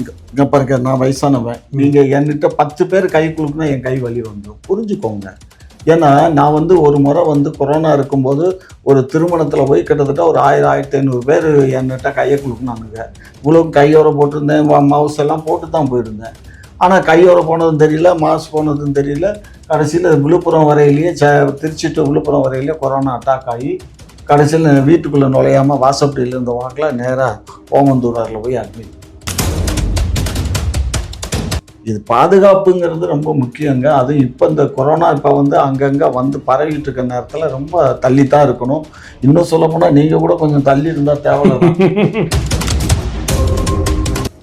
இங்கே பாருங்க நான் வயசானவன். நீங்கள் என்கிட்ட பத்து பேர் கை குலுக்குனா என் கை வலி வந்துடும் புரிஞ்சுக்கோங்க. ஏன்னா நான் வந்து ஒரு முறை வந்து கொரோனா இருக்கும்போது ஒரு திருமணத்தில் போய் கிட்டத்தட்ட ஒரு ஆயிரம் ஆயிரத்தி ஐநூறு பேர் என்கிட்ட கையை கொடுக்குனானுங்க இவ்வளோ கையோர போட்டிருந்தேன் மவுஸ் எல்லாம் போட்டு தான் போயிருந்தேன். ஆனால் கையோர போனதும் தெரியல மாஸ்க் போனதும் தெரியல. கடைசியில் விழுப்புரம் வரையிலேயே ச திருச்சி விழுப்புரம் வரையிலேயே கொரோனா அட்டாக் ஆகி கடைசியில் வீட்டுக்குள்ளே நுழையாமல் வாசப்படியில் இருந்த வாக்கில் நேராக ஓமந்தூராரில் போய் அட்மிட் இது பாதுகாப்புங்கிறது ரொம்ப முக்கியங்க. அதுவும் இப்போ இந்த கொரோனா இப்போ வந்து அங்கங்கே வந்து பரவிட்டு இருக்க நேரத்தில் ரொம்ப தள்ளி தான் இருக்கணும். இன்னும் சொல்ல போனால் நீங்கள் கூட கொஞ்சம் தள்ளி இருந்தால் தேவையில்லை.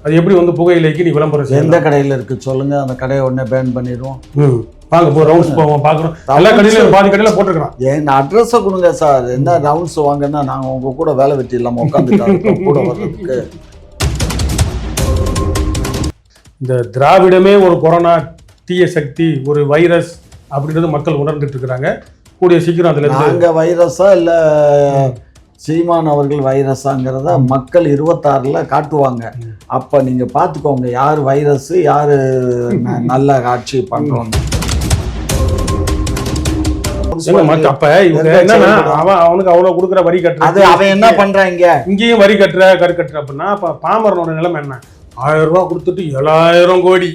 அது எப்படி வந்து புகையிலைக்கு நீ விளம்பரம் எந்த கடையில் இருக்கு சொல்லுங்க. அந்த கடையை உடனே பேன் பண்ணிடுவோம். வாங்க போ ரவுண்ட்ஸ் போவோம் பார்க்குறோம் எல்லா கடையிலும் பாதி கடையில் போட்டுருக்கான் என் அட்ரஸை கொடுங்க சார். என்ன ரவுண்ட்ஸ் வாங்கன்னா நாங்கள் உங்க கூட வேலை வெட்டி இல்லாமல் உட்காந்துட்டு கூட வர்றதுக்கு. இந்த திராவிடமே ஒரு கொரோனா தீய சக்தி ஒரு வைரஸ் அப்படின்றது மக்கள் உணர்ந்துட்டு இருக்கிறாங்க. கூடிய சீக்கிரம் அதுல நாங்க வைரஸா இல்ல சீமான் அவர்கள் வைரஸாங்கிறத மக்கள் இருபத்தாறுல காட்டுவாங்க. அப்ப நீங்க பாத்துக்கோங்க யார் வைரஸ் யாரு நல்ல ஆட்சி? அவன் அவனுக்கு அவ்வளவு கொடுக்குற வரி அது கட்டுற அவன் என்ன பண்றாங்க இங்கேயும் வரி கட்டுற கரு கட்டுற அப்படின்னா அப்ப பாமரனோட நிலைமை என்ன? ஆயிரம் ரூபா கொடுத்துட்டு ஏழாயிரம் கோடி.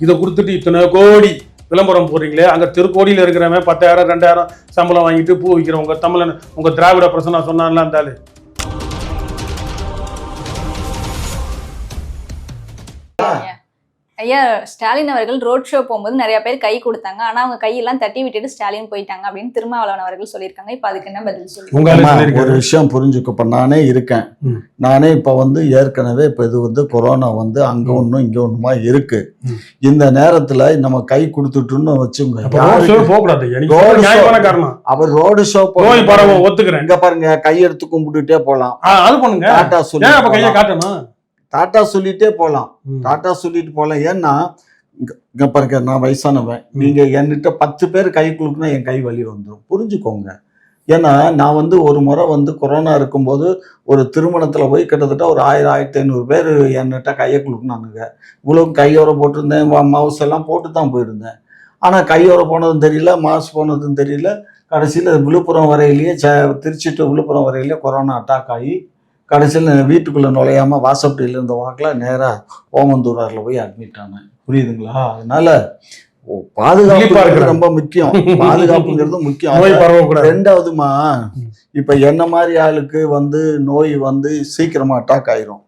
இதை கொடுத்துட்டு இத்தனை கோடி. விளம்பரம் போடுறீங்களே அங்கே திருக்கோடியில் இருக்கிறவன் பத்தாயிரம் ரெண்டாயிரம் சம்பளம் வாங்கிட்டு பூ விற்கிறவங்க தமிழன் உங்கள் திராவிட பிரசனா சொன்னான்லாம் அந்த ஐயா ஸ்டாலின் அவர்கள் ரோட் ஷோ போகும்போது நிறைய பேர் கை கொடுத்தாங்க. ஆனா அவங்க கையெல்லாம் தட்டி விட்டுட்டு ஸ்டாலின் போயிட்டாங்க அப்படின்னு திருமாவளவன் அவர்கள் சொல்லியிருக்காங்க. இப்ப அதுக்கு என்ன பதில் சொல்லியிருக்காரு. ஒரு விஷயம் புரிஞ்சுக்க இப்ப நானே இருக்கேன். நானே இப்ப வந்து ஏற்கனவே இப்ப இது வந்து கொரோனா வந்து அங்க ஒண்ணும் இங்க ஒண்ணுமா இருக்கு. இந்த நேரத்துல நம்ம கை கொடுத்துட்டோம்னு வச்சுங்க அவர் ரோடு ஷோ ஒத்துக்கிறேன். இங்க பாருங்க கையெடுத்து கும்பிட்டுட்டே போலாம். ஆ, அது பண்ணுங்க. டாட்டா சொல்லிட்டே போலாம். ம். டாட்டா சொல்லிட்டு போகலாம் ஏன்னா இங்க- பாருங்க நான் வயசானவன். நீங்க என்கிட்ட பத்து பேர் கை குலுக்குனா என் கை வலி வந்துடும் புரிஞ்சுக்கோங்க. ஏன்னா நான் வந்து ஒரு முறை வந்து கொரோனா இருக்கும்போது ஒரு திருமணத்துல போய் கிட்டத்தட்ட ஒரு ஆயிரம் ஆயிரத்தி ஐநூறு பேர் என்கிட்ட கையை குலுக்குனானுங்க. இவ்வளோ கையோர போட்டிருந்தேன். மவுஸ் எல்லாம் போட்டு தான் போயிருந்தேன். ஆனால் கையோர போனதும் தெரியல மாஸ் போனதும் தெரியல. கடைசியில் விழுப்புரம் வரையிலேயே ச திருச்சி to விழுப்புரம் வரையிலே கொரோனா அட்டாக் ஆகி கடைசியில் வீட்டுக்குள்ளே நுழையாமல் வாசப்படியில் இருந்த வாக்கில் நேராக ஓமந்தூராரில் போய் அட்மிட் ஆனேன். புரியுதுங்களா? அதனால பாதுகாப்பு. ரொம்ப முக்கியம். பாதுகாப்புங்கிறது முக்கியம். ரெண்டாவதுமா இப்ப என்ன மாதிரி ஆளுக்கு வந்து நோய் வந்து சீக்கிரமா அட்டாக் ஆயிரும்.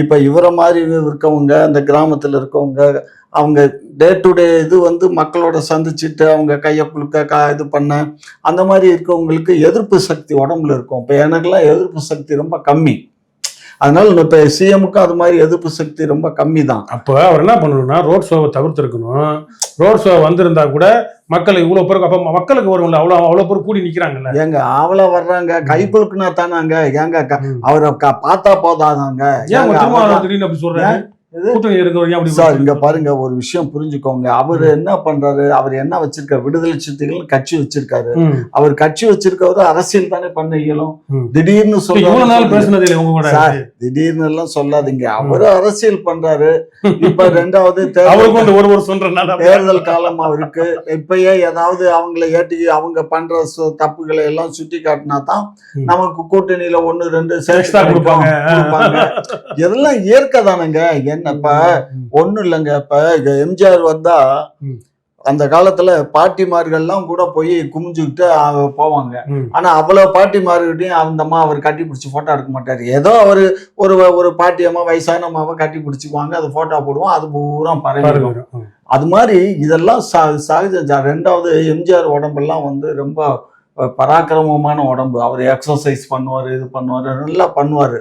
இப்ப இவரை மாதிரி இருக்கவங்க அந்த கிராமத்துல இருக்கவங்க அவங்க டே டு டே இது வந்து மக்களோட சந்திச்சுட்டு அவங்க கையை குலுக்க கா இது பண்ண அந்த மாதிரி இருக்கவங்களுக்கு எதிர்ப்பு சக்தி உடம்புல இருக்கும். இப்போ எனக்கெல்லாம் எதிர்ப்பு சக்தி ரொம்ப கம்மி. அதனால இப்போ சிஎமுக்கும் அது மாதிரி எதிர்ப்பு சக்தி ரொம்ப கம்மி தான். அப்போ அவர் என்ன பண்ணணும்னா ரோட் ஷோவை தவிர்த்திருக்கணும். ரோட் ஷோ வந்திருந்தா கூட மக்கள் இவ்வளவு பேருக்கு அப்ப மக்களுக்கு வரும்ல அவ்வளவு அவ்வளவு பேர் கூடி நிக்கிறாங்கல்ல. ஏங்க ஆவலா வர்றாங்க கை குலுக்குனா தானாங்க ஏங்க. அவரை பார்த்தா போதாதாங்க. ஏன் திரும்ப திடீர்னு அப்படி எது? கூட்டணி இருக்கிறவங்க ஏன் அப்படி சார்? இங்க பாருங்க ஒரு விஷயம் புரிஞ்சுக்கோங்க. அவர் என்ன பண்றாரு? அவர் என்ன வச்சிருக்காரு? விடுதலை சிறுத்தைகள் கட்சி வச்சிருக்காரு. அவர் கட்சி வச்சிருக்கவர் அரசியல் தானே பண்ண இயலும். திடீர்னு சொல்ல சார், திடீர்னு எல்லாம் சொல்லாதீங்க அவரு அரசியல் பண்றாரு. இப்ப ரெண்டாவது தேர்தல் காலம் அவருக்கு. இப்பயே ஏதாவது அவங்கள ஏட்டி அவங்க பண்ற தப்புகளை எல்லாம் சுட்டி காட்டினா தான். நமக்கு கூட்டணியில ஒண்ணு ரெண்டு. கொடுப்பாங்க. இதெல்லாம் இயற்கை தானுங்க. என்னப்பா? ஒண்ணும் இல்லைங்க. இப்ப எம்ஜிஆர் வந்தா. அந்த காலத்துல பாட்டிமார்கள்லாம் கூட போய் குமிஞ்சுக்கிட்டு போவாங்க. ஆனா அவ்வளவு பாட்டிமார்கிட்டையும் அந்த அம்மா அவர் கட்டி பிடிச்சி போட்டோ எடுக்க மாட்டாரு. ஏதோ அவரு ஒரு ஒரு பாட்டியம்மா வயசான அம்மாவை கட்டி பிடிச்சிக்குவாங்க. அது போட்டோ போடுவோம். அது பூரா. ம். அது மாதிரி இதெல்லாம் ச- சகஜ ஜ- ரெண்டாவது எம்ஜிஆர் உடம்பெல்லாம் வந்து ரொம்ப பராக்கிரமமான உடம்பு. அவர் எக்ஸசைஸ் பண்ணுவார் இது பண்ணுவார் நல்லா பண்ணுவார்.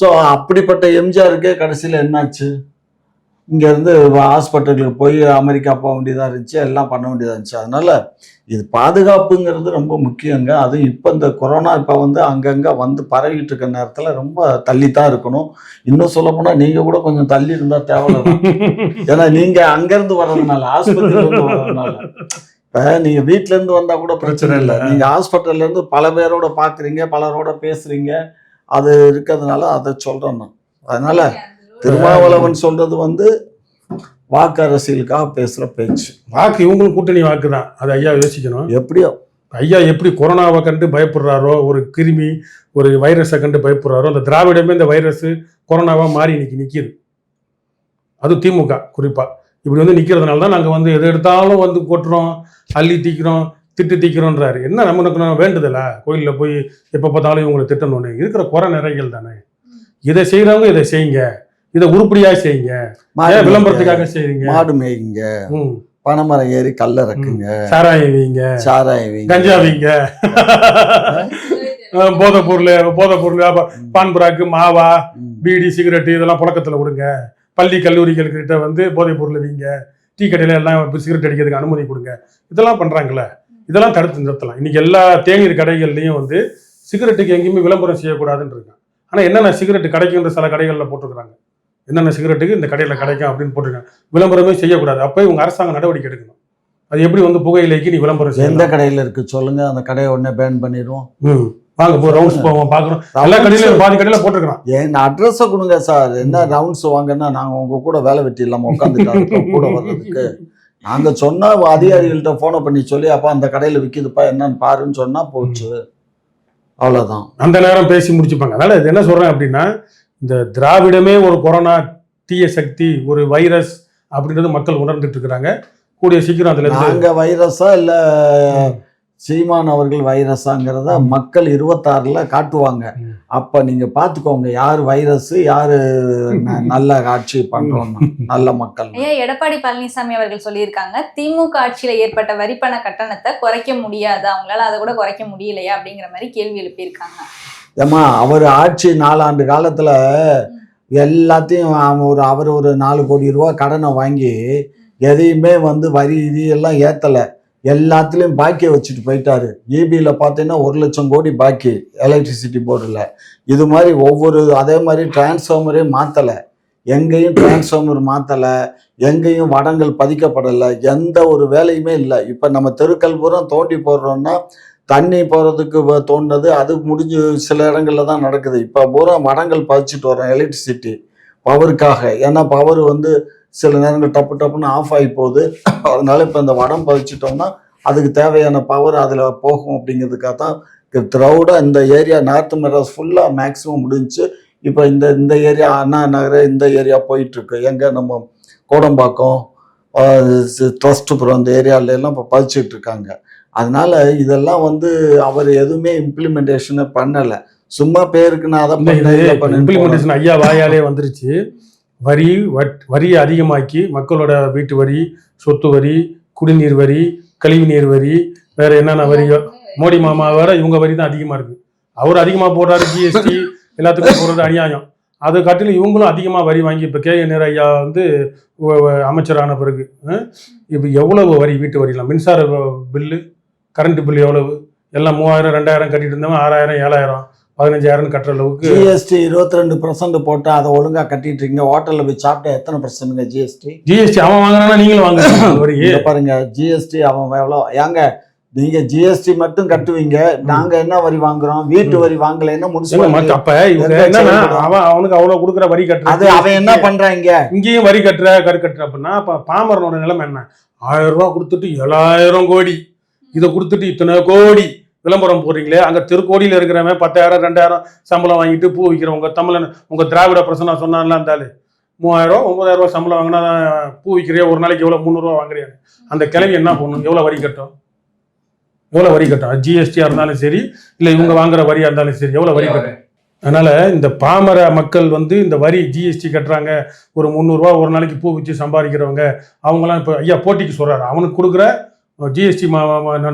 ஸோ அப்படிப்பட்ட எம்ஜிஆருக்கே கடைசியில் என்னாச்சு? இங்கேருந்து ஹாஸ்பிட்டலுக்கு போய் அமெரிக்கா போக வேண்டியதாக இருந்துச்சு எல்லாம் பண்ண வேண்டியதாக இருந்துச்சு. அதனால் இது பாதுகாப்புங்கிறது ரொம்ப முக்கியங்க. அதுவும் இப்போ இந்த கொரோனா இப்போ வந்து அங்கங்கே வந்து பரவிட்டு இருக்க நேரத்தில் ரொம்ப தள்ளி தான் இருக்கணும். இன்னும் சொல்லப்போனால் நீங்கள் கூட கொஞ்சம் தள்ளி இருந்தால் தேவையில்லை. ஏன்னா நீங்கள் அங்கேருந்து வர்றதுனால ஆஸ்பத்திரியில வர்றதுனால. இப்ப நீங்க வீட்ல இருந்து வந்தா கூட பிரச்சனை இல்லை. நீங்க ஹாஸ்பிட்டல்ல இருந்து பல பேரோட பாக்குறீங்க பலரோட பேசுறீங்க. அது இருக்கிறதுனால அதை சொல்றேன் நான். அதனால திருமாவளவன் சொல்றது வந்து வாக்கு அரசியலுக்காக பேசுற பேச்சு. வாக்கு இவங்களும் கூட்டணி வாக்கு தான் அது ஐயா யோசிக்கணும். எப்படியோ. ஐயா எப்படி கொரோனாவை கண்டு பயப்படுறாரோ ஒரு கிருமி ஒரு வைரஸை கண்டு பயப்படுறாரோ அந்த திராவிடமே இந்த வைரஸ் கொரோனாவா மாறி இன்னைக்கு நிக்குது. அது திமுக குறிப்பா. இப்படி வந்து நிக்கிறதுனால தான் நாங்க வந்து எது எடுத்தாலும் வந்து கொட்டுறோம் அள்ளி தீக்கிறோம் திட்டு தீக்கிறோன்றாரு. என்ன நம்மளுக்கு நான் வேண்டுதலா? கோயிலில் போய் எப்போ பார்த்தாலும் இவங்களை திட்டணும்னு. இருக்கிற குறை நிறைகள் தானே. இதை செய்றவங்க இதை செய்யுங்க. இதை உருப்படியா செய்யுங்க. விளம்பரத்துக்காக செய்றீங்க? மாடு மேய்ங்க. பனைமரம் ஏறி கல்ல இறக்குங்க. சாராயம் வைங்க சாராயம் வைங்க கஞ்சா வைங்க போதைப் பொருள் போதைப் பொருள் அப்ப பான் புறாக்கு மாவா. பீடி சிகரெட்டு இதெல்லாம் புழக்கத்துல விடுங்க. பள்ளி கல்லூரிகள்கிட்ட வந்து போதைப் பொருள் வைங்க டீ கடையில எல்லாம் சிகரெட் அடிக்கிறதுக்கு அனுமதி கொடுங்க. இதெல்லாம் பண்றாங்கல்ல இதெல்லாம் தடுத்து நிறுத்தலாம். இன்னைக்கு எல்லா தேநீர் கடைகள்லயும் வந்து சிகரெட்டுக்கு எங்கேயுமே விளம்பரம் செய்யக்கூடாதுன்னு இருக்காங்க. ஆனா என்னென்ன சிகரெட் கிடைக்குன்ற சில கடைகள்ல போட்டிருக்காங்க என்னென்ன சிகரெட்டுக்கு இந்த கடையில கிடைக்கும் அப்படின்னு போட்டிருக்காங்க. விளம்பரமே செய்யக்கூடாது. அப்போ இவங்க அரசாங்கம் நடவடிக்கை எடுக்கணும். அது எப்படி வந்து புகையிலைக்கு நீ விளம்பரம் எந்த கடையில இருக்கு சொல்லுங்க. அந்த கடையை உடனே பேன் பண்ணிடுவோம். ம். வாங்க போ ரவுண்ட்ஸ் போவோம் பாக்குறோம். எல்லா கடையிலும் பாதி கடையில போட்டிருக்கான் என் அட்ரஸை கொடுங்க சார் என்ன ரவுண்ட்ஸ் வாங்கன்னா நாங்க உங்க கூட வேலை வெட்டி இல்லாம உட்காந்துட்டு கூட வர்றதுக்கு. நாங்க சொன்னா அதிகாரிகள்கிட்ட போனை பண்ணி சொல்லி அப்ப அந்த கடையில விக்குதுப்பா என்னன்னு பாருன்னு சொன்னா போச்சு. அவ்வளவுதான். அந்த நேரம் பேசி முடிச்சுப்பாங்க. அதனால இது என்ன சொல்றேன் அப்படின்னா இந்த திராவிடமே ஒரு கொரோனா தீய சக்தி ஒரு வைரஸ் அப்படின்றது மக்கள் உணர்ந்துட்டு இருக்கிறாங்க. கூடிய சீக்கிரம் அதுல இருந்து நாங்க வைரஸா இல்ல சீமான் அவர்கள் வைரஸாங்கிறத மக்கள் இருபத்தாறுல காட்டுவாங்க. அப்ப நீங்க பாத்துக்கோங்க யார் வைரஸ் யாரு ந- நல்ல ஆட்சி பண்றோம்னு. நல்ல மக்கள். ஐயா எடப்பாடி பழனிசாமி அவர்கள் சொல்லியிருக்காங்க திமுக ஆட்சியில ஏற்பட்ட வரிப்பண கட்டணத்தை குறைக்க முடியாது. அவங்களால அதை கூட குறைக்க முடியலையா அப்படிங்கிற மாதிரி கேள்வி எழுப்பியிருக்காங்க. ஏம்மா அவர் ஆட்சி நாலாண்டு காலத்துல எல்லாத்தையும் ஒரு அவர் ஒரு நாலு கோடி ரூபா கடனை வாங்கி எதையுமே வந்து வரி இது எல்லாம் ஏத்தல. எல்லாத்துலேயும் பாக்கியை வச்சுட்டு போயிட்டாரு. ஏபியில் பார்த்தீங்கன்னா ஒரு லட்சம் கோடி பாக்கி எலக்ட்ரிசிட்டி போர்டில் இது மாதிரி ஒவ்வொரு அதே மாதிரி டிரான்ஸ்ஃபார்மரே மாற்றலை எங்கேயும் டிரான்ஸ்ஃபார்மர் மாற்றலை எங்கேயும் வடங்கள் பதிக்கப்படலை. எந்த ஒரு வேலையுமே இல்லை. இப்போ நம்ம தெருக்கள் பூரா தோண்டி போடுறோன்னா தண்ணி போகிறதுக்கு தோண்டது அது முடிஞ்சு சில இடங்களில் தான் நடக்குது. இப்போ பூரா வடங்கள் பதிச்சுட்டு வரோம் எலக்ட்ரிசிட்டி பவருக்காக ஏன்னா பவர் வந்து சில நேரங்கள் டப்பு டப்புன்னு ஆஃப் ஆகி போகுது. அதனால இப்போ இந்த வடம் பதிச்சிட்டோம்னா அதுக்கு தேவையான பவர் அதில் போகும் அப்படிங்கிறதுக்காக தான் த்ரௌடாக இந்த ஏரியா நார்த் மெட்ராஸ் ஃபுல்லாக மேக்ஸிமம் முடிஞ்சுச்சு இப்போ இந்த இந்த ஏரியா அண்ணா நகர் இந்த ஏரியா போயிட்டுருக்கு. எங்கே நம்ம கோடம்பாக்கம் ட்ரஸ்ட்டுப்புறம் இந்த ஏரியால எல்லாம் இப்போ பதிச்சிட்டு இருக்காங்க அதனால இதெல்லாம் வந்து அவர் எதுவுமே இம்ப்ளிமெண்டேஷனே பண்ணலை. சும்மா பேருக்கு நான் அதை. இம்ப்ளிமெண்டேஷன் ஐயா வாயாலே வந்துருச்சு. வரி வட்- வரியை அதிகமாக்கி மக்களோட வீட்டு வரி சொத்து வரி குடிநீர் வரி கழிவுநீர் வரி வேற என்னென்ன வரியோ மோடி மாமா வேற இவங்க வரி தான் அதிகமா இருக்கு. அவர் அதிகமா போடுறாரு ஜிஎஸ்டி எல்லாத்துக்கும் போடுறது அநியாயம். அது காட்டிலும் இவங்களும் அதிகமா வரி வாங்கி இப்ப கே என் ஐயா வந்து அமைச்சரான பிறகு இப்ப எவ்வளவு வரி வீட்டு வரிலாம்? மின்சார பில்லு கரண்ட் பில் எவ்வளவு? எல்லாம் மூவாயிரம் ரெண்டாயிரம் கட்டிட்டு இருந்தவங்க ஆறாயிரம் ஏழாயிரம். பதினஞ்சாயிரம் கட்டுற அளவுக்கு ஜிஎஸ்டி இருபத்தி ரெண்டு பர்சன்ட் போட்டு அதை ஒழுங்கா கட்டிட்டு இருக்கீங்க. ஹோட்டல்ல போய் சாப்பிட்டா எத்தனை பர்சன்ட்ங்க ஜிஎஸ்டி ஜிஎஸ்டி அவன் வாங்குறானா நீங்களும் வரி பாருங்க ஜிஎஸ்டி அவன் எவ்வளோ ஏங்க நீங்க ஜிஎஸ்டி மட்டும் கட்டுவீங்க. நாங்க என்ன வரி வாங்குறோம்? வீட்டு வரி வாங்கலைன்னா முனிசிபாலிட்டி அப்ப? அவன் அவனுக்கு அவ்வளவு கொடுக்குற வரி அது கட்டுற அவன் என்ன பண்றாங்க? இங்கேயும் வரி கட்டுற கரு கட்டுற அப்படின்னா அப்ப பாமரனோட நிலைமை என்ன? ஆயிரம் ரூபாய் கொடுத்துட்டு ஏழாயிரம் கோடி. இதை கொடுத்துட்டு இத்தனை கோடி. விளம்பரம் போடுறீங்களே? அங்கே திருக்கோடியில் இருக்கிறவன் பத்தாயிரம் ரெண்டாயிரம் சம்பளம் வாங்கிட்டு பூ விற்கிறவங்க தமிழன் உங்கள் திராவிட பிரசனா சொன்னான்ல இருந்தாலும் மூவாயிரம் ரூபா ஒன்பதாயிரம் சம்பளம் வாங்கினா பூ விற்கிறியா ஒரு நாளைக்கு எவ்வளோ முந்நூறுரூவா வாங்குறியா அந்த கிளவி என்ன பண்ணணும் எவ்வளோ வரி கட்டும்? எவ்வளோ வரி கட்டும்? ஜிஎஸ்டியாக இருந்தாலும் சரி இல்லை இவங்க வாங்குற வரியாக இருந்தாலும் சரி எவ்வளோ வரி கட்டும்? அதனால் இந்த பாமர மக்கள் வந்து இந்த வரி ஜிஎஸ்டி கட்டுறாங்க. ஒரு முந்நூறுரூவா ஒரு நாளைக்கு பூ வச்சு சம்பாதிக்கிறவங்க அவங்களாம் இப்போ ஐயா போட்டிக்கு சொல்கிறாரு அவனுக்கு கொடுக்குற ஜிஎஸ்டி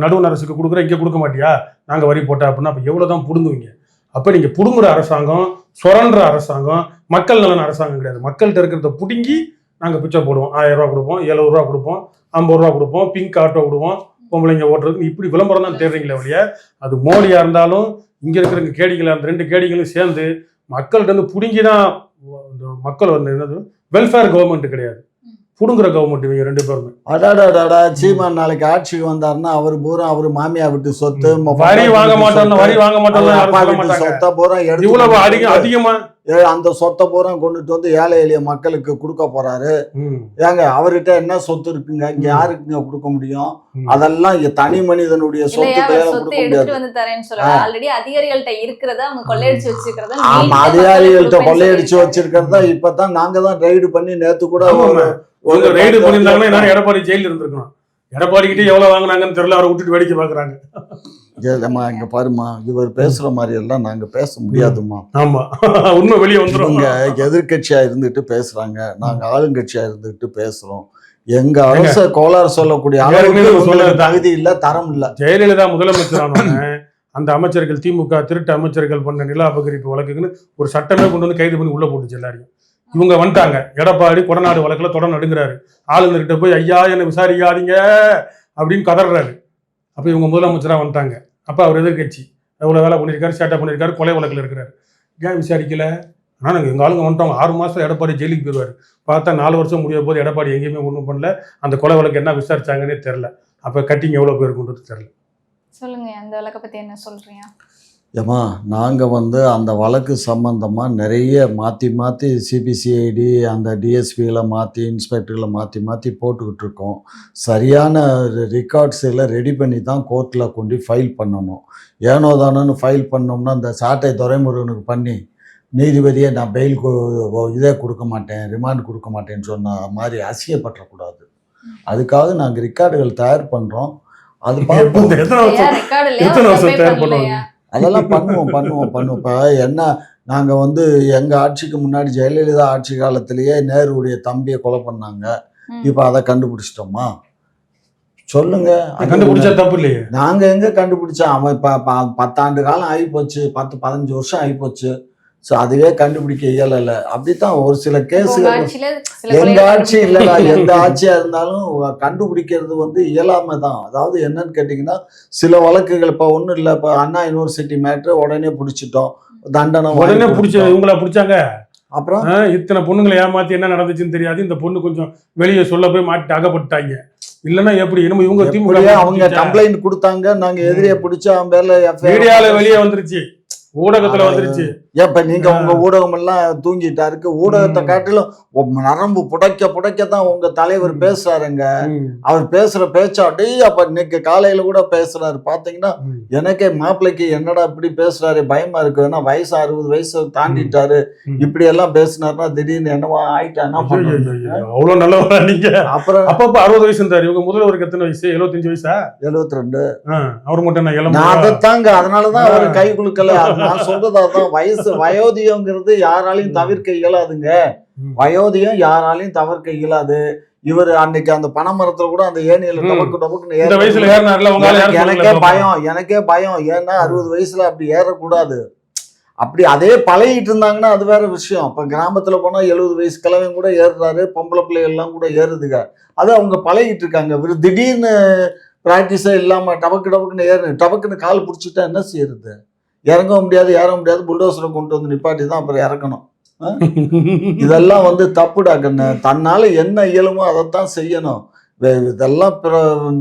நடுவண் அரசுக்கு கொடுக்குற இங்கே கொடுக்க மாட்டியா? நாங்கள் வரி போட்டா அப்படின்னா அப்போ எவ்வளோ தான் பிடுங்குவீங்க? அப்போ நீங்கள் பிடுங்குற அரசாங்கம் சுரண்டுற அரசாங்கம் மக்கள் நலன் அரசாங்கம் கிடையாது. மக்கள்கிட்ட இருக்கிறத பிடுங்கி நாங்கள் பிச்சை போடுவோம். ஆயிரம் ரூபா கொடுப்போம் எழுபது ரூபா கொடுப்போம் ஐம்பது ரூபா கொடுப்போம் பிங்க் ஆட்டோ கொடுப்போம் பொம்பளைங்க ஓட்டுறதுக்கு இப்படி விளம்பரம் தான் தேடுறீங்களே ஒழிய அது மோடியாக இருந்தாலும் இங்கே இருக்கிற கேடிகள் அந்த ரெண்டு கேடிகளும் சேர்ந்து மக்கள்கிட்ட இருந்து பிடுங்கி தான் இந்த மக்கள் வந்து என்னது வெல்ஃபேர் கவர்மெண்ட் கிடையாது. புடுங்குற கவர்மெண்ட் இவங்க ரெண்டு பேருமே. அடாடாடாடா சீமான் நாளைக்கு ஆட்சிக்கு வந்தாருன்னா அவர் பூரா அவர் மாமியா விட்டு சொத்து வரி வாங்க மாட்டோம் வரி வாங்க மாட்டோம் சொத்தை பூரா இவ்வளவு அதிகம் அந்த சொத்தை பூரா கொண்டுட்டு வந்து ஏழை எளிய மக்களுக்கு கொடுக்க போறாரு. ம், ஏங்க அவர்கிட்ட என்ன சொத்து இருக்குங்க? இங்க. யாருக்குங்க கொடுக்க முடியும். அதெல்லாம் தனி மனிதனுடைய சொத்து கொடுக்க முடியாது. வச்சிருக்கிறத ஆமா மக்களுக்கு கொள்ளையடிச்சு வச்சிருக்கிறதா இப்பதான் நாங்க தான் ரைடு பண்ணி நேத்து கூட ரைடு பண்ணியிருந்தாங்கன்னா என்ன எடப்பாடி ஜெயில இருந்திருக்கணும். எடப்பாடி கிட்ட எவ்வளவு வாங்குனாங்கன்னு தெரியல அவரை விட்டுட்டு வேடிக்கை பாக்குறாங்க ஏம்மா, இங்க பாருமா இவர் பேசுற மாதிரி எல்லாம் நாங்க பேச முடியாதுமா ஆமா. உண்மை வெளியே வந்துரும். இவங்க எதிர்க்கட்சியா இருந்துட்டு பேசுறாங்க. நாங்க ஆளுங்கட்சியா இருந்துட்டு பேசுறோம். எங்க அரச கோளாறு சொல்லக்கூடிய. தகுதி இல்ல தரம் இல்ல. ஜெயலலிதா முதலமைச்சரானவங்க அந்த அமைச்சர்கள் திமுக திருட்டு அமைச்சர்கள் பண்ண நில அபகரிப்பு வழக்குக்குன்னு ஒரு சட்டமே கொண்டு வந்து கைது பண்ணி உள்ள போட்டுச்சு எல்லாரையும். இவங்க வந்துட்டாங்க. எடப்பாடி கொடநாடு வழக்குல தொடர் நடுங்கிறாரு. ஆளுநர்கிட்ட போய் ஐயா என்னை விசாரிக்காதீங்க அப்படின்னு கதறாரு. அப்ப இவங்க முதலமைச்சரா வந்துட்டாங்க. அப்போ அவர் எதிர்க்கட்சி. எவ்வளோ வேலை பண்ணியிருக்காரு சேட்டை பண்ணியிருக்காரு கொலை வழக்கில் இருக்கிறார். ஏன் விசாரிக்கல? ஆனால் நாங்கள் எங்கள் ஆளுங்க வந்துட்டோம். ஆறு மாதம் எடப்பாடி ஜெயிலுக்கு போயிடுவார் பார்த்தா நாலு வருஷம் முடிய போது எடப்பாடி எங்கேயுமே ஒன்றும் பண்ணல. அந்த கொலை வழக்கு என்ன விசாரிச்சாங்கன்னே தெரில அப்போ கட்டிங் எவ்வளோ பேருக்குன்றது தெரில சொல்லுங்க அந்த வழக்கை பற்றி என்ன சொல்கிறீங்க ஏமா நாங்கள் வந்து அந்த வழக்கு சம்பந்தமாக நிறைய மாற்றி மாற்றி சிபிசிஐடி அந்த டிஎஸ்பியில் மாற்றி இன்ஸ்பெக்டர்களை மாற்றி மாற்றி போட்டுக்கிட்டு இருக்கோம். சரியான ரெக்கார்ட்ஸ் எல்லாம் ரெடி பண்ணி தான் கோர்ட்டில் கொண்டு ஃபைல் பண்ணணும். ஏனோ தானோன்னு ஃபைல் பண்ணோம்னா அந்த சாட்டை துரைமுருகனுக்கு பண்ணி நீதிபதியை நான் பெயில் இதே கொடுக்க மாட்டேன் ரிமாண்ட் கொடுக்க மாட்டேன்னு சொன்ன மாதிரி அசியப்பற்றக்கூடாது அதுக்காக நாங்கள் ரெக்கார்டுகள் தயார் பண்ணுறோம் அது பார்ப்போம். எத்தனை வருஷம்? தயார் பண்ணலையா? அதெல்லாம் பண்ணுவோம் பண்ணுவோம் பண்ணுவோம். இப்போ என்ன நாங்கள் வந்து எங்கள் ஆட்சிக்கு முன்னாடி ஜெயலலிதா ஆட்சி காலத்திலேயே நேருடைய தம்பியை கொலை பண்ணாங்க. இப்போ அதை கண்டுபிடிச்சிட்டோமா? சொல்லுங்க. கண்டுபிடிச்சா தப்பு இல்லையே? நாங்க எங்க கண்டுபிடிச்சோம்? அவன் இப்போ பத்தாண்டு காலம் ஆகி போச்சு பத்து பதினஞ்சு வருஷம் ஆகி போச்சு ஸோ அதுவே கண்டுபிடிக்க இயலல அப்படித்தான் ஒரு சில கேஸுகள் எங்க கொலைகள் ஆட்சி இல்லடா எந்த ஆட்சியா இருந்தாலும் கண்டுபிடிக்கிறது வந்து இயலாம தான். அதாவது என்னன்னு கேட்டிங்கன்னா சில வழக்குகள் இப்போ ஒன்றும் இல்லை. இப்போ அண்ணா யூனிவர்சிட்டி மேட்ரு உடனே பிடிச்சிட்டோம். தண்டனை உடனே பிடிச்ச. இவங்கள பிடிச்சாங்க? அப்புறம்? இத்தனை பொண்ணுங்களை ஏமாத்தி என்ன நடந்துச்சுன்னு தெரியாது. இந்த பொண்ணு கொஞ்சம் வெளியே சொல்ல போய் மாட்டி அகப்பட்டாங்க. இல்லன்னா எப்படி? என்னமோ இவங்க அவங்க. கம்ப்ளைண்ட் கொடுத்தாங்க. நாங்க எதிரியை பிடிச்சா அவன் பேர்ல மீடியால வெளியே வந்துருச்சு. ஊடகத்துல வந்துருச்சு. ஏப்ப நீங்க உங்க ஊடகம் எல்லாம் தூங்கிட்டா இருக்கு ஊடகத்தை. காட்டிலும் நரம்பு புடைக்க புடைக்க தான் உங்க தலைவர். பேசுறாருங்க. அவர் பேசுற பேச்சா டேய் அப்ப இன்னைக்கு காலையில கூட பேசுறாரு. பாத்தீங்கன்னா. எனக்கே மாப்பிள்ளைக்கு என்னடா இப்படி பேசுறாரு பயமா இருக்கு. ஏன்னா வயசு அறுபது வயசு தாண்டிட்டாரு. இப்படி எல்லாம் பேசினாருன்னா திடீர்னு என்னவா ஆயிட்டா என்ன ஐயோ, பண்றது? ஐயோ, ஐயோ, அவ்வளவு நல்லவரா நீங்க. அப்புறம்? அப்பப்ப அறுபது வயசு இருந்தாரு இவங்க முதல்வருக்கு எத்தனை வயசு? எழுபத்தஞ்சு வயசா? எழுபத்தி ரெண்டு அவர் மட்டும் என்ன நான் அதைத்தாங்க. அதனாலதான் அவர். கை குலுக்கல. நான் சொல்றது அதான் வயசு வயோதிகங்கிறது யாராலையும் தவிர்க்க இயலாதுங்க. ம். வயோதிகம் யாராலையும் தவிர்க்க இயலாது. இவர் அன்னைக்கு அந்த பனைமரத்துல கூட அந்த ஏணியில ம். டபக்கு டபக்குன்னு எனக்கு- பயம் எனக்கே பயம். ஏன்னா அறுபது வயசுல அப்படி ஏறக்கூடாது. அப்படி அதே பழகிட்டு இருந்தாங்கன்னா அது வேற விஷயம். இப்ப கிராமத்துல போனா எழுபது வயசு கிழவன் கூட ஏறுறாரு. பொம்பளை பிள்ளைகள் எல்லாம் கூட ஏறுதுங்க. அது அவங்க பழகிட்டு இருக்காங்க. இவர் திடீர்னு ப்ராக்டிஸே இல்லாம டபக்கு டபக்குன்னு ஏறு டபக்குன்னு கால் பிடிச்சிட்டா என்ன செய்யறது? இறங்கவும் முடியாது ஏற முடியாது புல்டோசரை கொண்டு வந்து நிப்பாட்டி தான் அப்புறம் இறக்கணும். இதெல்லாம் வந்து தப்புடா கண்ணு. தன்னால் என்ன இயலுமோ அதைத்தான் செய்யணும். இதெல்லாம் பிற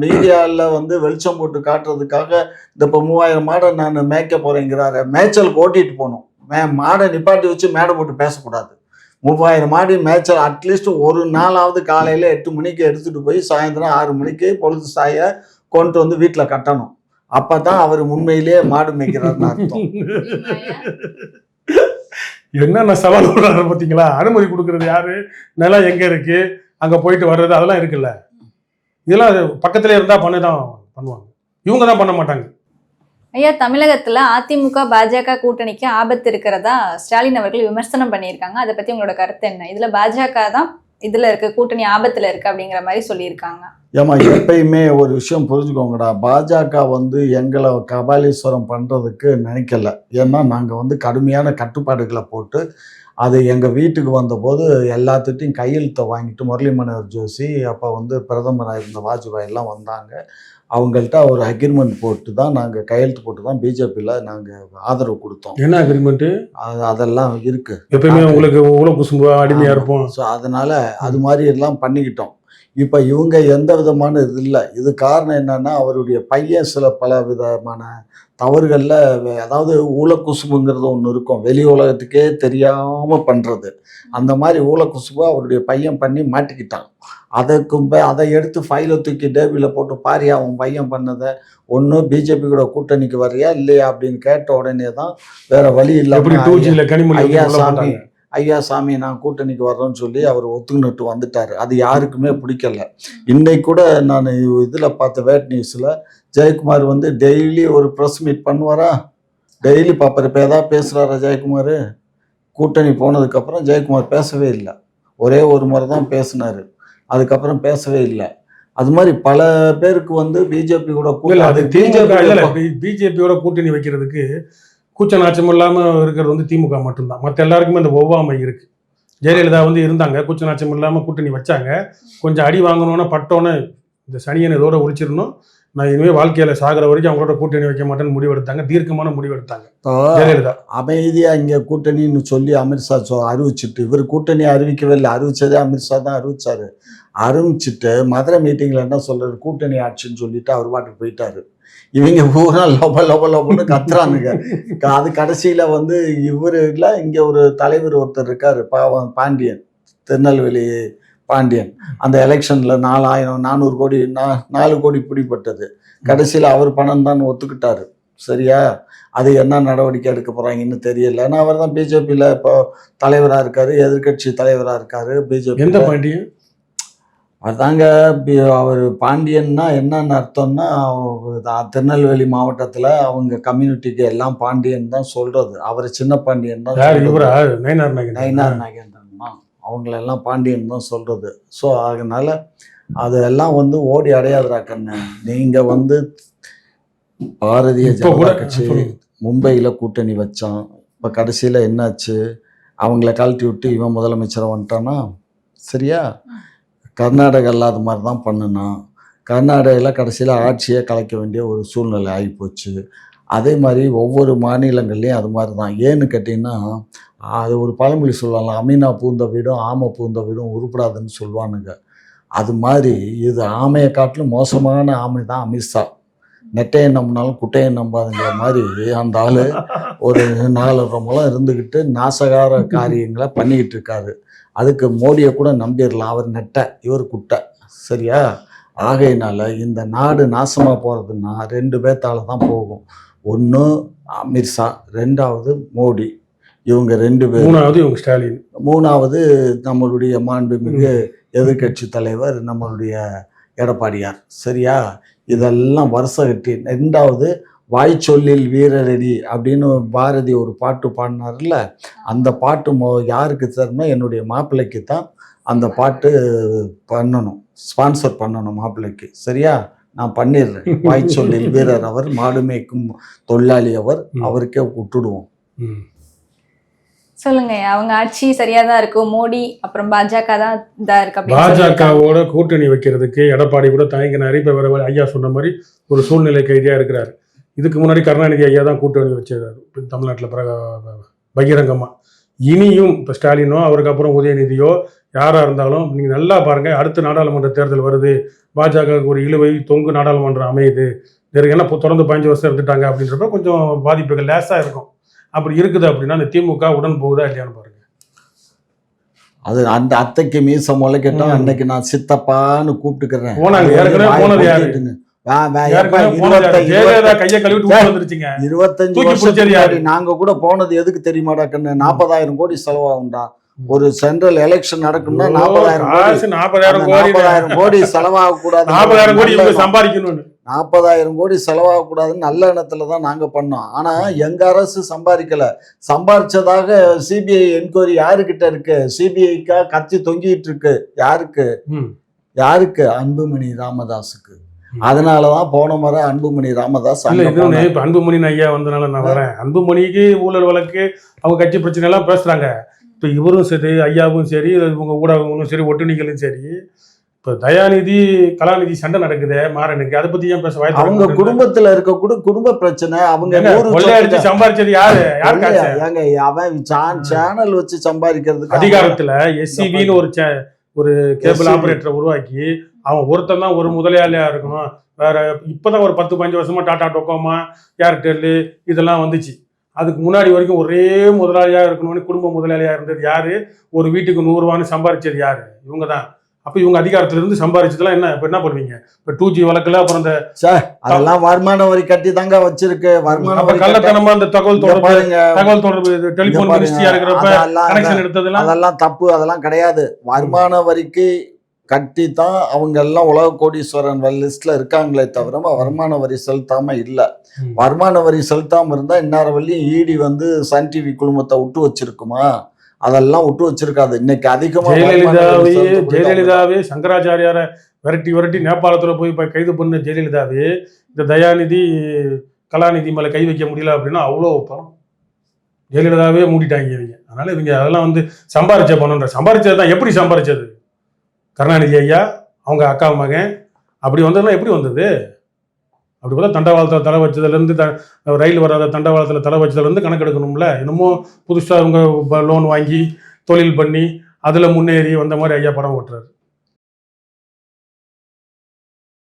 மீடியாவில் வந்து வெளிச்சம் போட்டு காட்டுறதுக்காக இந்த இப்போ மூவாயிரம் மாடை நான் மேய்க்க போகிறேங்கிறாரு மேய்ச்சலுக்கு ஓட்டிட்டு போகணும். மே மாடை நிப்பாட்டி வச்சு மேடை போட்டு பேசக்கூடாது. மூவாயிரம் மாடி மேய்ச்சல் அட்லீஸ்ட் ஒரு நாளாவது காலையில் எட்டு மணிக்கு எடுத்துகிட்டு போய் சாயந்தரம் ஆறு மணிக்கு பொழுது சாய கொண்டு வந்து வீட்டில் கட்டணும். அப்போ தான் அவர் உண்மையிலேயே மாடு மேய்க்கிறாருன்னு அர்த்தம். என்னென்ன சவால் விடுறாரு பாத்தீங்களா அனுமதி கொடுக்கறது யாரு? நிலம் எங்க இருக்கு? அங்க போயிட்டு வர்றது அதெல்லாம் இருக்குல்ல. இதெல்லாம் அது பக்கத்துல இருந்தா பண்ணதான் பண்ணுவாங்க. இவங்க தான் பண்ண மாட்டாங்க. ஐயா தமிழகத்துல அதிமுக பாஜக கூட்டணிக்கு ஆபத்து இருக்கிறதா ஸ்டாலின் அவர்கள் விமர்சனம் பண்ணியிருக்காங்க. அதை பத்தி உங்களோட கருத்து என்ன? இதுல பாஜக தான் இதுல இருக்கு கூட்டணி ஆபத்துல இருக்கு அப்படிங்கிற மாதிரி சொல்லியிருக்காங்க. ஏமா எப்பயுமே ஒரு விஷயம் புரிஞ்சுக்கோங்கடா. பாஜக வந்து எங்களை கபாலீஸ்வரம் பண்ணுறதுக்கு நினைக்கல. ஏன்னா நாங்கள் வந்து கடுமையான கட்டுப்பாடுகளை போட்டு அது எங்கள் வீட்டுக்கு வந்தபோது எல்லாத்துட்டையும் கையெழுத்தை வாங்கிட்டு முரளி மனோகர் ஜோஷி அப்போ வந்து பிரதமராக இருந்த வாஜ்பாய் எல்லாம் வந்தாங்க. அவங்கள்ட்ட ஒரு அக்ரிமெண்ட் போட்டு தான் நாங்கள் கையெழுத்து போட்டு தான் பிஜேபியில் நாங்கள் ஆதரவு கொடுத்தோம். என்ன அக்ரிமெண்ட் அது அதெல்லாம் இருக்குது எப்பயுமே உங்களுக்கு உழவு குசும்பு அடிமையா இருப்போம். ஸோ அதனால அது மாதிரி எல்லாம் பண்ணிக்கிட்டோம். இப்போ இவங்க எந்த விதமான இது இல்லை. இது காரணம் என்னன்னா அவருடைய பையன் சில பல விதமான தவறுகளில் அதாவது ஊழக்குசுபுங்கிறது ஒன்று இருக்கும். வெளி உலகத்துக்கே தெரியாமல் பண்ணுறது அந்த மாதிரி ஊழக்குசுபு அவருடைய பையன் பண்ணி மாட்டிக்கிட்டான். அதற்கு ப- அதை எடுத்து ஃபைலை தூக்கி டேபிளில் போட்டு பாரியா அவன் பையன் பண்ணதை ஒன்று பிஜேபி கூட கூட்டணிக்கு வர்றியா? இல்லையா? அப்படின்னு கேட்ட உடனே தான் வேற வழி வந்து ஐயா சாமி. ஐயா சாமி நான் கூட்டணிக்கு வர்றேன்னு சொல்லி அவர் ஒத்துக்கிட்டு வந்துட்டார். அது யாருக்குமே பிடிக்கல. இன்னைக்கு கூட நான் இதில் பார்த்த வேட் நியூஸில் ஜெயக்குமார் வந்து டெய்லி ஒரு ப்ரெஸ் மீட் பண்ணுவாரா? டெய்லி பார்ப்பார் இப்போ ஏதாவது பேசுகிறாரா ஜெயக்குமார்? கூட்டணி போனதுக்கப்புறம் ஜெயக்குமார் பேசவே இல்லை. ஒரே ஒரு முறை தான் பேசினார். அதுக்கப்புறம் பேசவே இல்லை. அது மாதிரி பல பேருக்கு வந்து பிஜேபி கூட பிஜேபி பிஜேபியோட கூட்டணி வைக்கிறதுக்கு கூச்ச நாச்சம் இல்லாம இருக்கிறது வந்து திமுக மட்டும்தான். மற்ற எல்லாருக்குமே இந்த ஒவ்வாமை இருக்கு. ஜெயலலிதா வந்து இருந்தாங்க கூச்ச நாச்சம் இல்லாம கூட்டணி வச்சாங்க. கொஞ்சம் அடி வாங்கணும்னா பட்டோன்னு இந்த சனியனை இதோட ஒழிச்சிடணும் நான் இனிமே வாழ்க்கையில சாகிற வரைக்கும் அவங்களோட கூட்டணி வைக்க மாட்டேன்னு முடிவெடுத்தாங்க தீர்க்கமான முடிவெடுத்தாங்க. ஜெயலலிதா. அமைதியா இங்க கூட்டணின்னு சொல்லி அமித்ஷா சொ அறிவிச்சிட்டு இவர் கூட்டணி அறிவிக்கவே இல்லை. அறிவிச்சதே அமித்ஷா தான் அறிவிச்சாரு. அறிவிச்சிட்டு மதுரை மீட்டிங்ல என்ன சொல்றாரு? கூட்டணி ஆட்சின்னு சொல்லிட்டு அவர் பாட்டுக்கு போயிட்டாரு. இவங்க பூரா லொப லொப லொபன்னு கத்துறானுங்க. அது கடைசியில வந்து இவரு இல்ல இங்க ஒரு தலைவர் ஒருத்தர் இருக்காரு பாவம் பாண்டியன் திருநெல்வேலி பாண்டியன். அந்த எலெக்ஷன்ல நாலாயிரம் நானூறு கோடி நா- நாலு கோடி பிடிப்பட்டது கடைசியில அவர் பணம் தான் ஒத்துக்கிட்டாரு. சரியா? அது என்ன நடவடிக்கை எடுக்க போறாங்கன்னு தெரியல. ஏன்னா அவர் தான் பிஜேபியில் இப்போ தலைவராக இருக்கார் எதிர்க்கட்சி தலைவராக இருக்கார் பிஜேபி எந்த பாண்டியன்? அதாங்க அவர் பாண்டியன்னா என்னன்னு அர்த்தம்னா அவர் திருநெல்வேலி மாவட்டத்தில் அவங்க கம்யூனிட்டிக்கு எல்லாம் பாண்டியன் தான் சொல்றது. அவர் சின்ன பாண்டியன் தான் நயனார் நாயகன் நயினார் நாகேந்திரன் தான் அவங்களெல்லாம் பாண்டியன் தான் சொல்றது. ஸோ அதனால அதெல்லாம் வந்து ஓடி அடையாதுரா கண்ணு. நீங்க வந்து பாரதிய ஜனதா கட்சி. மும்பையில் கூட்டணி வச்சான். இப்போ கடைசியில் என்னாச்சு? அவங்கள கழட்டி விட்டு இவன் முதலமைச்சரை வந்துட்டானா? சரியா? கர்நாடகா இல்லாத மாதிரி தான் பண்ணினோம் கர்நாடகாவில் கடைசியில் ஆட்சியை கலைக்க வேண்டிய ஒரு சூழ்நிலை ஆகிப்போச்சு. அதே மாதிரி ஒவ்வொரு மாநிலங்கள்லேயும் அது மாதிரி தான். ஏன்னு கேட்டிங்கன்னா அது ஒரு பழமொழி சொல்லலாம். அமீனா பூந்த வீடும் ஆமை பூந்த வீடும் உருப்படாதுன்னு சொல்லுவானுங்க. அது மாதிரி இது ஆமையை காட்டிலும் மோசமான ஆமை தான் அமித்ஷா. நெட்டையை நம்பினாலும் குட்டையை நம்பாதுங்கிற மாதிரி அந்த ஆள் ஒரு நாலரை முழம் இருந்துக்கிட்டு நாசகார காரியங்களை பண்ணிக்கிட்டு இருக்காரு. அதுக்கு மோடியை கூட நம்பிடலாம். அவர் நெட்டை இவர் குட்டை. சரியா? ஆகையினால இந்த நாடு நாசமாக போகிறதுன்னா ரெண்டு பேர்த்தால தான் போகும். ஒன்று அமித்ஷா ரெண்டாவது மோடி. இவங்க ரெண்டு பேர் மூணாவது இவங்க ஸ்டாலின். மூணாவது நம்மளுடைய மாண்புமிகு எதிர்க்கட்சி தலைவர் நம்மளுடைய எடப்பாடியார். சரியா? இதெல்லாம் வருஷ கட்டி ரெண்டாவது வாய்ச்சொல்லில் வீரரடி அப்படின்னு பாரதி ஒரு பாட்டு பாடினார்ல அந்த பாட்டு மோ யாருக்கு தரணும் என்னுடைய மாப்பிள்ளைக்கு தான் அந்த பாட்டு பண்ணணும் ஸ்பான்சர் பண்ணணும் மாப்பிள்ளைக்கு சரியா நான் பண்ணிடுறேன் வாய்ச்சொல்லில் வீரர் அவர் மாடு மேய்க்கும் தொழிலாளி அவர். அவருக்கே விட்டுடுவோம். சொல்லுங்க அவங்க ஆட்சி சரியா தான் இருக்கும் மோடி அப்புறம் பாஜக தான் இதா இருக்கு பாஜகவோட கூட்டணி வைக்கிறதுக்கு எடப்பாடி கூட தயங்கினாரு. இப்ப வேற ஐயா சொன்ன மாதிரி ஒரு சூழ்நிலை கைதியா இருக்கிறாரு. இதுக்கு முன்னாடி கருணாநிதி ஐயா தான் கூட்டணி வச்சிருக்காரு தமிழ்நாட்டில் பகிரங்கமா. இனியும் இப்ப ஸ்டாலினோ அவருக்கு அப்புறம் உதயநிதியோ யாரா இருந்தாலும் நீங்க நல்லா பாருங்க அடுத்த நாடாளுமன்ற தேர்தல் வருது. பாஜக ஒரு இழுவை தொங்கு நாடாளுமன்றம் அமையுது. இதற்கு என்ன தொடர்ந்து பதினஞ்சு வருஷம் இருந்துட்டாங்க அப்படின்றப்ப கொஞ்சம் பாதிப்புகள் லேசா இருக்கும். அப்படி இருக்குது அப்படின்னா அந்த திமுக உடன் போகுதா இல்லையான்னு பாருங்க. அது அந்த அத்தைக்கு மீச முளைக்கட்டும். அன்னைக்கு நான் சித்தப்பான்னு கூப்பிட்டுக்கிறேன்? இருபத்தஞ்சு வருஷத்துக்கு நாங்க கூட போனது எதுக்கு தெரியுமாடா கண்ணு? நாற்பதாயிரம் கோடி செலவாகும்டா. ஒரு சென்ட்ரல் எலெக்ஷன் நடக்கும்னா நாற்பதாயிரம் கோடி. நாற்பதாயிரம் கோடி நாற்பதாயிரம் கோடி செலவாக கூடாது நாற்பதாயிரம் கோடி சம்பாதிக்கணும்னு. நாற்பதாயிரம் கோடி செலவாக கூடாதுன்னு நல்ல எண்ணத்துல தான் நாங்க பண்ணோம். ஆனா எங்க அரசு சம்பாதிக்கல. சம்பாரிச்சதாக சிபிஐ என்கொயரி யாருக்கிட்ட இருக்கு? சிபிஐக்கா கத்தி தொங்கிட்டு இருக்கு. யாருக்கு. யாருக்கு? அன்புமணி ராமதாஸுக்கு. அதனாலதான் போன முறை அன்புமணி ராமதாஸ். இப்ப அன்புமணி ஐயா வந்தனால நான் வரேன். அன்புமணிக்கு ஊழல் வழக்கு அவங்க கட்சி பிரச்சனை எல்லாம் பேசுறாங்க. இப்ப இவரும் சரி ஐயாவும் சரி இவங்க ஊடகங்களும் சரி ஒட்டுணிகளும் சரி இப்ப தயாநிதி கலாநிதி சண்டை நடக்குதே மாறனுக்கு. அதை பத்தி ஏன் பேச வாய்ப்பு அவங்க? குடும்பத்துல இருக்க கூட குடும்ப பிரச்சனை அவங்க கொள்ளையடிச்சு. சம்பாரிச்சது யாரு? யார் ஏங்க அவன் சேனல் வச்சு சம்பாதிக்கிறதுக்கு அதிகாரத்துல எஸ்சிபின்னு ஒரு ஒரு கேபிள். ஆபரேட்டரை உருவாக்கி அவன் ஒருத்தன் தான் ஒரு முதலாளியா இருக்கணும். வேற இப்பதான் ஒரு பத்து பதினஞ்சு வருஷமா டாடா டொக்கோமா ஏர்டெல் இதெல்லாம் வந்துச்சு. அதுக்கு முன்னாடி வரைக்கும் ஒரே முதலாளியா இருக்கணும்னு குடும்ப முதலாளியா இருந்தது யாரு? ஒரு வீட்டுக்கு நூறுரூவான்னு சம்பாரிச்சது யாரு? இவங்க தான் அப்ப இவங்க அதிகாரத்துல இருந்து சம்பாரிச்சதெல்லாம் என்ன? இப்ப என்ன பண்ணுவீங்க? இப்ப டூ ஜி வழக்குல அப்புறம் இந்த அதெல்லாம் வருமான வரி கட்டி தாங்க வச்சிருக்கு. வருமான கள்ளத்தனமா அந்த தகவல் தொடர்பு தகவல் தொடர்பு பாருங்க, மினிஸ்ட்ரியா இருக்கிறப்ப கனெக்ஷன் எடுத்ததெல்லாம் அதெல்லாம் தப்பு. அதெல்லாம் கிடையாது. வருமான வரிக்கு கட்டி தான் அவங்க எல்லாம் உலக கோடீஸ்வரன் லிஸ்ட்ல இருக்காங்களே தவிர வருமான வரி செலுத்தாம இல்ல. வருமான வரி செலுத்தாம இருந்தா வரையும் ஈடி வந்து சன் டிவி குழுமத்தை விட்டு வச்சிருக்குமா? அதெல்லாம் விட்டு வச்சிருக்காது. இன்னைக்கு அதிகமா ஜெயலலிதாவே ஜெயலலிதாவே சங்கராச்சாரியாரை விரட்டி விரட்டி நேபாளத்துல போய் இப்ப கைது பண்ண ஜெயலலிதாவே இந்த தயாநிதி கலாநிதி மேல கை வைக்க முடியல அப்படின்னா அவ்வளோ பணம். ஜெயலலிதாவே மூடிட்டாங்க இவங்க. அதனால இவங்க அதெல்லாம் வந்து சம்பாரிச்ச பணம்ன்ற சம்பாரிச்சது தான் எப்படி சம்பாரிச்சது? கருணாநிதி ஐயா அவங்க அக்கா மகன் அப்படி வந்ததுலாம் எப்படி வந்தது? அப்படி பார்த்தா தண்டவாளத்தில் தலை வச்சதுலேருந்து த ரயில் வராத தண்டவாளத்தில் தலை வச்சதுலேருந்து கணக்கெடுக்கணும்ல இன்னமும் என்னமோ புதுசாக அவங்க லோன் வாங்கி தொழில் பண்ணி அதில் முன்னேறி வந்த மாதிரி ஐயா படம் ஓட்டுறாரு.